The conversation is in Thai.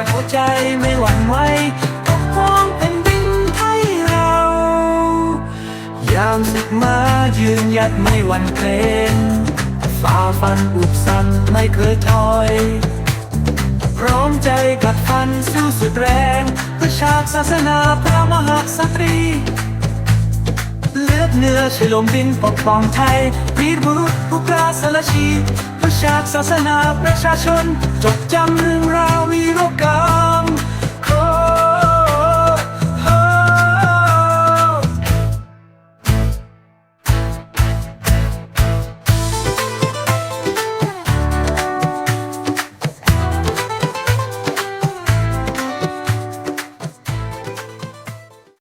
อยหัวใจไม่หวั่นไหวปกป้องแผ่นดินไทยเรายามศึกมายืนหยัดไม่หวั่นเกรงฝ่าฟันอุปสรรคไม่เคยถอย พร้อมใจกัดฟันสู้สุดแรงเพื่อชาติศาสนาพระมหากษัตรีเลือดเนื้อชลมดินปกป้องไทย วีรบุรุษผู้กล้าสละชี พระชาติศาสนาประชาชน จดจำเรื่องราววีรกรร